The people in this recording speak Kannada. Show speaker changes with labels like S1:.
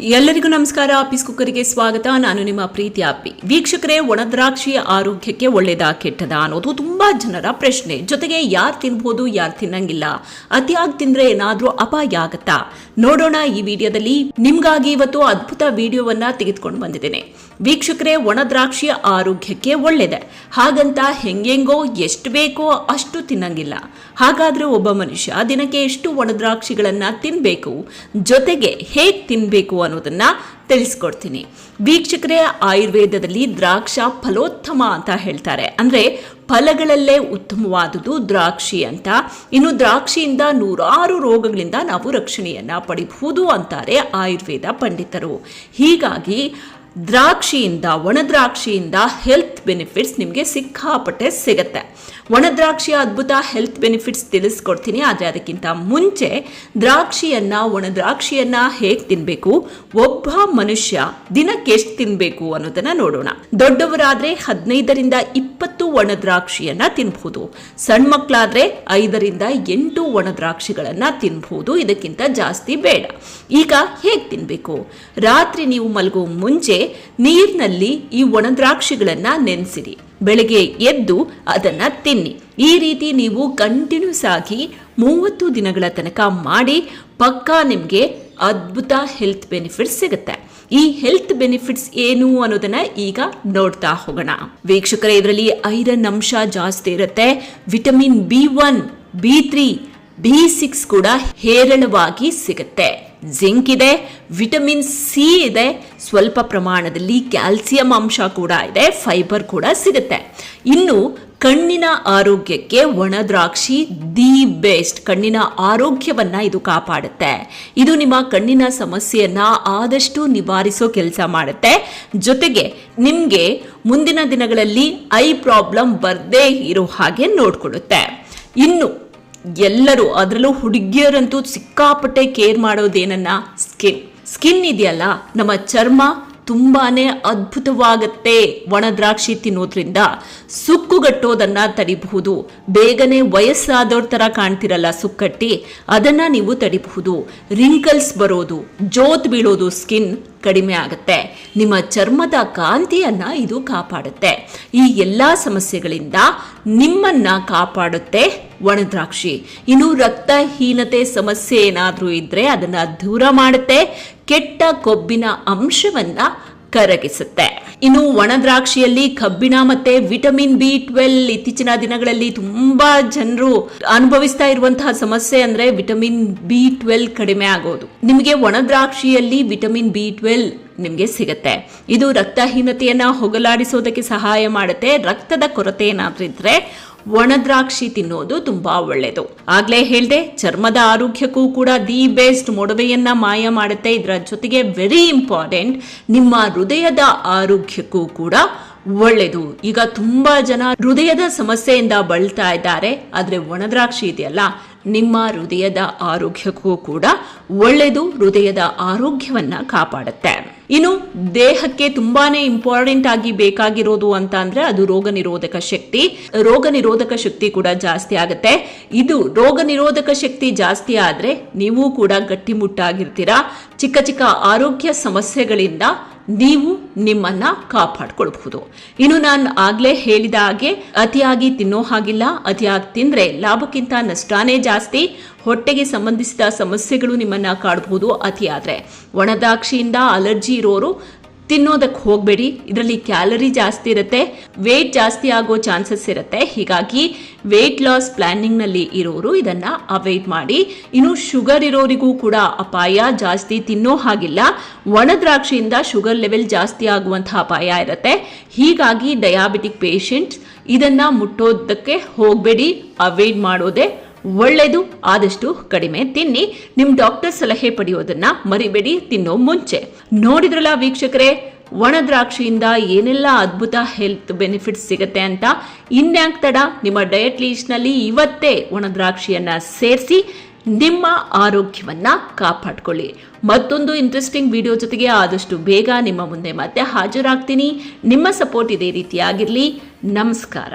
S1: ಎಲ್ಲರಿಗೂ ನಮಸ್ಕಾರ. ಆಫೀಸ್ ಕುಕ್ಕರಿಗೆ ಸ್ವಾಗತ. ನಾನು ನಿಮ್ಮ ಪ್ರೀತಿ ಅಪ್ಪಿ ವೀಕ್ಷಕರೇ, ಒಣದ್ರಾಕ್ಷಿಯ ಆರೋಗ್ಯಕ್ಕೆ ಒಳ್ಳೇದಾ, ಕೆಟ್ಟದ ಅನ್ನೋದು ತುಂಬಾ ಜನರ ಪ್ರಶ್ನೆ. ಜೊತೆಗೆ ಯಾರು ತಿನ್ಬೋದು, ಯಾರು ತಿನ್ನಂಗಿಲ್ಲ? ಅತಿಯಾಗಿ ತಿಂದ್ರೆ ಏನಾದರೂ ಅಪಾಯ ಆಗತ್ತಾ? ನೋಡೋಣ ಈ ವಿಡಿಯೋದಲ್ಲಿ. ನಿಮ್ಗಾಗಿ ಇವತ್ತು ಅದ್ಭುತ ವಿಡಿಯೋವನ್ನ ತೆಗೆದುಕೊಂಡು ಬಂದಿದ್ದೇನೆ. ವೀಕ್ಷಕರೇ, ಒಣದ್ರಾಕ್ಷಿಯ ಆರೋಗ್ಯಕ್ಕೆ ಒಳ್ಳೇದೆ. ಹಾಗಂತ ಹೆಂಗೆಂಗೋ, ಎಷ್ಟು ಬೇಕೋ ಅಷ್ಟು ತಿನ್ನಂಗಿಲ್ಲ. ಹಾಗಾದ್ರೆ ಒಬ್ಬ ಮನುಷ್ಯ ದಿನಕ್ಕೆ ಎಷ್ಟು ಒಣದ್ರಾಕ್ಷಿಗಳನ್ನ ತಿನ್ಬೇಕು? ಜೊತೆಗೆ ಹೇಗೆ ತಿನ್ಬೇಕು ಅನ್ನೋದನ್ನ ತಿಳಿಸ್ಕೊಡ್ತೀನಿ. ವೀಕ್ಷಕರೇ, ಆಯುರ್ವೇದದಲ್ಲಿ ದ್ರಾಕ್ಷ ಫಲೋತ್ತಮ ಅಂತ ಹೇಳ್ತಾರೆ. ಅಂದ್ರೆ ಫಲಗಳಲ್ಲೇ ಉತ್ತಮವಾದುದು ದ್ರಾಕ್ಷಿ ಅಂತ. ಇನ್ನು ದ್ರಾಕ್ಷಿಯಿಂದ ನೂರಾರು ರೋಗಗಳಿಂದ ನಾವು ರಕ್ಷಣೆಯನ್ನ ಪಡಿಬಹುದು ಅಂತಾರೆ ಆಯುರ್ವೇದ ಪಂಡಿತರು. ಹೀಗಾಗಿ ದ್ರಾಕ್ಷಿಯಿಂದ, ಒಣದ್ರಾಕ್ಷಿಯಿಂದ ಹೆಲ್ತ್ ಬೆನಿಫಿಟ್ಸ್ ನಿಮಗೆ ಸಿಕ್ಕಾಪಟ್ಟೆ ಸಿಗುತ್ತೆ. ಒಣದ್ರಾಕ್ಷಿಯ ಅದ್ಭುತ ಹೆಲ್ತ್ ಬೆನಿಫಿಟ್ಸ್ ತಿಳಿಸ್ಕೊಡ್ತೀನಿ, ಆದರೆ ಅದಕ್ಕಿಂತ ಮುಂಚೆ ದ್ರಾಕ್ಷಿಯನ್ನ, ಒಣದ್ರಾಕ್ಷಿಯನ್ನ ಹೇಗೆ ತಿನ್ನಬೇಕು ಒಬ್ಬ ಮನುಷ್ಯ ದಿನಕ್ಕೆ ಎಷ್ಟು ತಿನ್ನಬೇಕು ಅನ್ನೋದನ್ನ ನೋಡೋಣ. ದೊಡ್ಡವರಾದ್ರೆ ಹದಿನೈದರಿಂದ ಇಪ್ಪತ್ತು ಒಣದ್ರಾಕ್ಷಿಯನ್ನ ತಿನ್ಬಹುದು ಸಣ್ಣ ಮಕ್ಕಳಾದರೆ ಐದರಿಂದ ಎಂಟು ಒಣದ್ರಾಕ್ಷಿಗಳನ್ನ ತಿನ್ಬಹುದು ಇದಕ್ಕಿಂತ ಜಾಸ್ತಿ ಬೇಡ. ಈಗ ಹೇಗೆ ತಿನ್ಬೇಕು? ರಾತ್ರಿ ನೀವು ಮಲಗೋ ಮುಂಚೆ ನೀರಿನಲ್ಲಿ ಈ ಒಣದ್ರಾಕ್ಷಿಗಳನ್ನ ನೆನೆಸಿರಿ. ಬೆಳಗ್ಗೆ ಎದ್ದು ಅದನ್ನ ತಿನ್ನಿ. ಈ ರೀತಿ ನೀವು ಕಂಟಿನ್ಯೂಸ್ ಆಗಿ ಮೂವತ್ತು ದಿನಗಳ ತನಕ ಮಾಡಿ ಪಕ್ಕಾ ನಿಮಗೆ ಅದ್ಭುತ ಹೆಲ್ತ್ ಬೆನಿಫಿಟ್ಸ್ ಸಿಗುತ್ತೆ. ಈ ಹೆಲ್ತ್ ಬೆನಿಫಿಟ್ಸ್ ಏನು ಅನ್ನೋದನ್ನ ಈಗ ನೋಡ್ತಾ ಹೋಗೋಣ. ವೀಕ್ಷಕರೇ, ಇದರಲ್ಲಿ ಐರನ್ ಅಂಶ ಜಾಸ್ತಿ ಇರುತ್ತೆ. Vitamin B one, B three B six ಕೂಡ ಹೇರಳವಾಗಿ ಸಿಗುತ್ತೆ. ಜಿಂಕ್ ಇದೆ, ವಿಟಮಿನ್ ಸಿ ಇದೆ, ಸ್ವಲ್ಪ ಪ್ರಮಾಣದಲ್ಲಿ ಕ್ಯಾಲ್ಸಿಯಂ ಅಂಶ ಕೂಡ ಇದೆ, ಫೈಬರ್ ಕೂಡ ಸಿಗುತ್ತೆ. ಇನ್ನು ಕಣ್ಣಿನ ಆರೋಗ್ಯಕ್ಕೆ ಒಣ ದ್ರಾಕ್ಷಿ, ದಿ ಬೆಸ್ಟ್, ಕಣ್ಣಿನ ಆರೋಗ್ಯವನ್ನ ಇದು ಕಾಪಾಡುತ್ತೆ. ಇದು ನಿಮ್ಮ ಕಣ್ಣಿನ ಸಮಸ್ಯೆಯನ್ನ ಆದಷ್ಟು ನಿವಾರಿಸೋ ಕೆಲಸ ಮಾಡುತ್ತೆ. ಜೊತೆಗೆ ನಿಮಗೆ ಮುಂದಿನ ದಿನಗಳಲ್ಲಿ ಐ ಪ್ರಾಬ್ಲಮ್ ಬರ್ದೇ ಇರೋ ಹಾಗೆ ನೋಡ್ಕೊಡುತ್ತೆ ಇನ್ನು ಎಲ್ಲರೂ ಅದರಲ್ಲೂ ಹುಡುಗಿಯರಂತೂ ಸಿಕ್ಕಾಪಟ್ಟೆ ಕೇರ್ ಮಾಡೋದೇನನ್ನ ಸ್ಕಿನ್. ಸ್ಕಿನ್ ಇದೆಯಲ್ಲ, ನಮ್ಮ ಚರ್ಮ ತುಂಬಾನೇ ಅದ್ಭುತವಾಗತ್ತೆ ಒಣ ದ್ರಾಕ್ಷಿ ತಿನ್ನೋದ್ರಿಂದ. ಸುಕ್ಕುಗಟ್ಟೋದನ್ನ ತಡಿಬಹುದು. ಬೇಗನೆ ವಯಸ್ಸಾದವ್ರ ತರ ಕಾಣ್ತಿರಲ್ಲ ಸುಕ್ಕಟ್ಟಿ, ಅದನ್ನ ನೀವು ತಡಿಬಹುದು. ರಿಂಕಲ್ಸ್ ಬರೋದು, ಜೋತ್ ಬೀಳೋದು ಸ್ಕಿನ್ ಕಡಿಮೆ ಆಗುತ್ತೆ. ನಿಮ್ಮ ಚರ್ಮದ ಕಾಂತಿಯನ್ನ ಇದು ಕಾಪಾಡುತ್ತೆ. ಈ ಎಲ್ಲ ಸಮಸ್ಯೆಗಳಿಂದ ನಿಮ್ಮನ್ನ ಕಾಪಾಡುತ್ತೆ ಒಣದ್ರಾಕ್ಷಿ ಇನ್ನು ರಕ್ತಹೀನತೆ ಸಮಸ್ಯೆ ಏನಾದರೂ ಇದ್ರೆ ಅದನ್ನ ದೂರ ಮಾಡುತ್ತೆ, ಕೆಟ್ಟ ಕೊಬ್ಬಿನ ಅಂಶವನ್ನ ಕರಗಿಸುತ್ತೆ. ಇನ್ನು ಒಣದ್ರಾಕ್ಷಿಯಲ್ಲಿ ಕಬ್ಬಿಣ ಮತ್ತೆ ವಿಟಮಿನ್ ಬಿ ಟ್ವೆಲ್ ಇತ್ತೀಚಿನ ದಿನಗಳಲ್ಲಿ ತುಂಬಾ ಜನರು ಅನುಭವಿಸ್ತಾ ಇರುವಂತಹ ಸಮಸ್ಯೆ ಅಂದ್ರೆ ವಿಟಮಿನ್ ಬಿ ಟ್ವೆಲ್ ಕಡಿಮೆ ಆಗೋದು. ನಿಮಗೆ ಒಣದ್ರಾಕ್ಷಿಯಲ್ಲಿ ವಿಟಮಿನ್ ಬಿ ಟ್ವೆಲ್ ನಿಮಗೆ ಸಿಗುತ್ತೆ. ಇದು ರಕ್ತಹೀನತೆಯನ್ನ ಹೋಗಲಾಡಿಸೋದಕ್ಕೆ ಸಹಾಯ ಮಾಡುತ್ತೆ. ರಕ್ತದ ಕೊರತೆ ಏನಾದ್ರೂ ಇದ್ರೆ ಒಣದ್ರಾಕ್ಷಿ ತಿನ್ನೋದು ತುಂಬಾ ಒಳ್ಳೇದು. ಆಗ್ಲೇ ಹೇಳ್ದೆ, ಚರ್ಮದ ಆರೋಗ್ಯಕ್ಕೂ ಕೂಡ ದಿ ಬೆಸ್ಟ್ ಮೊಡವೆಯನ್ನ ಮಾಯ ಮಾಡುತ್ತೆ. ಇದರ ಜೊತೆಗೆ ವೆರಿ ಇಂಪಾರ್ಟೆಂಟ್ ನಿಮ್ಮ ಹೃದಯದ ಆರೋಗ್ಯಕ್ಕೂ ಕೂಡ ಒಳ್ಳೆಯದು ಈಗ ತುಂಬಾ ಜನ ಹೃದಯದ ಸಮಸ್ಯೆಯಿಂದ ಬಳಲ್ತಾ ಇದ್ದಾರೆ. ಆದರೆ ಒಣದ್ರಾಕ್ಷಿ ಇದೆಯಲ್ಲ ನಿಮ್ಮ ಹೃದಯದ ಆರೋಗ್ಯಕ್ಕೂ ಕೂಡ ಒಳ್ಳೆಯದು, ಹೃದಯದ ಆರೋಗ್ಯವನ್ನ ಕಾಪಾಡುತ್ತೆ. ಇನ್ನು ದೇಹಕ್ಕೆ ತುಂಬಾನೇ ಇಂಪಾರ್ಟೆಂಟ್ ಆಗಿ ಬೇಕಾಗಿರೋದು ಅಂತ ಅಂದ್ರೆ ಅದು ರೋಗ ನಿರೋಧಕ ಶಕ್ತಿ. ರೋಗ ನಿರೋಧಕ ಶಕ್ತಿ ಕೂಡ ಜಾಸ್ತಿ ಆಗುತ್ತೆ. ಇದು ರೋಗ ನಿರೋಧಕ ಶಕ್ತಿ ಜಾಸ್ತಿ ಆದ್ರೆ ನೀವು ಕೂಡ ಗಟ್ಟಿಮುಟ್ಟಾಗಿರ್ತೀರಾ. ಚಿಕ್ಕ ಚಿಕ್ಕ ಆರೋಗ್ಯ ಸಮಸ್ಯೆಗಳಿಂದ ನೀವು ನಿಮ್ಮನ್ನ ಕಾಪಾಡ್ಕೊಳ್ಬಹುದು. ಇನ್ನು ನಾನು ಆಗ್ಲೇ ಹೇಳಿದ ಹಾಗೆ, ಅತಿಯಾಗಿ ತಿನ್ನೋ ಹಾಗಿಲ್ಲ, ಅತಿಯಾಗಿ ತಿಂದ್ರೆ ಲಾಭಕ್ಕಿಂತ ನಷ್ಟಾನೇ ಜಾಸ್ತಿ. ಹೊಟ್ಟೆಗೆ ಸಂಬಂಧಿಸಿದ ಸಮಸ್ಯೆಗಳು ನಿಮ್ಮನ್ನ ಕಾಡಬಹುದು ಅತಿಯಾದ್ರೆ. ಒಣದಾಕ್ಷಿಯಿಂದ ಅಲರ್ಜಿ ಇರೋರು ತಿನ್ನೋದಕ್ಕೆ ಹೋಗಬೇಡಿ. ಇದರಲ್ಲಿ ಕ್ಯಾಲರಿ ಜಾಸ್ತಿ ಇರುತ್ತೆ ವೇಟ್ ಜಾಸ್ತಿ ಆಗೋ ಚಾನ್ಸಸ್ ಇರುತ್ತೆ. ಹೀಗಾಗಿ ವೇಟ್ ಲಾಸ್ ಪ್ಲಾನಿಂಗ್ನಲ್ಲಿ ಇರೋರು ಇದನ್ನು ಅವಾಯ್ಡ್ ಮಾಡಿ. ಇನ್ನು ಶುಗರ್ ಇರೋರಿಗೂ ಕೂಡ ಅಪಾಯ ಜಾಸ್ತಿ ತಿನ್ನೋ ಹಾಗಿಲ್ಲ. ಒಣ ದ್ರಾಕ್ಷಿಯಿಂದ ಶುಗರ್ ಲೆವೆಲ್ ಜಾಸ್ತಿ ಆಗುವಂತಹ ಅಪಾಯ ಇರುತ್ತೆ. ಹೀಗಾಗಿ ಡಯಾಬಿಟಿಕ್ ಪೇಷಂಟ್ಸ್ ಇದನ್ನು ಮುಟ್ಟೋದಕ್ಕೆ ಹೋಗಬೇಡಿ. ಅವಾಯ್ಡ್ ಮಾಡೋದೇ ಒಳ್ಳೆಯದು ಆದಷ್ಟು ಕಡಿಮೆ ತಿನ್ನಿ. ನಿಮ್ ಡಾಕ್ಟರ್ ಸಲಹೆ ಪಡೆಯೋದನ್ನ ಮರಿಬೇಡಿ, ತಿನ್ನೋ ಮುಂಚೆ. ನೋಡಿದ್ರಲ್ಲ ವೀಕ್ಷಕರೇ, ಒಣ ದ್ರಾಕ್ಷಿಯಿಂದ ಏನೆಲ್ಲ ಅದ್ಭುತ ಹೆಲ್ತ್ ಬೆನಿಫಿಟ್ಸ್ ಸಿಗುತ್ತೆ ಅಂತ? ಇನ್ಯಾಕ್ ತಡ? ನಿಮ್ಮ ಡಯಟ್ ಲೀಸ್ಟ್ನಲ್ಲಿ ಇವತ್ತೇ ಒಣ ದ್ರಾಕ್ಷಿಯನ್ನ ಸೇರಿಸಿ ನಿಮ್ಮ ಆರೋಗ್ಯವನ್ನ ಕಾಪಾಡ್ಕೊಳ್ಳಿ. ಮತ್ತೊಂದು ಇಂಟ್ರೆಸ್ಟಿಂಗ್ ವಿಡಿಯೋ ಜೊತೆಗೆ ಆದಷ್ಟು ಬೇಗ ನಿಮ್ಮ ಮುಂದೆ ಮತ್ತೆ ಹಾಜರಾಗ್ತೀನಿ. ನಿಮ್ಮ ಸಪೋರ್ಟ್ ಇದೇ ರೀತಿಯಾಗಿರಲಿ. ನಮಸ್ಕಾರ.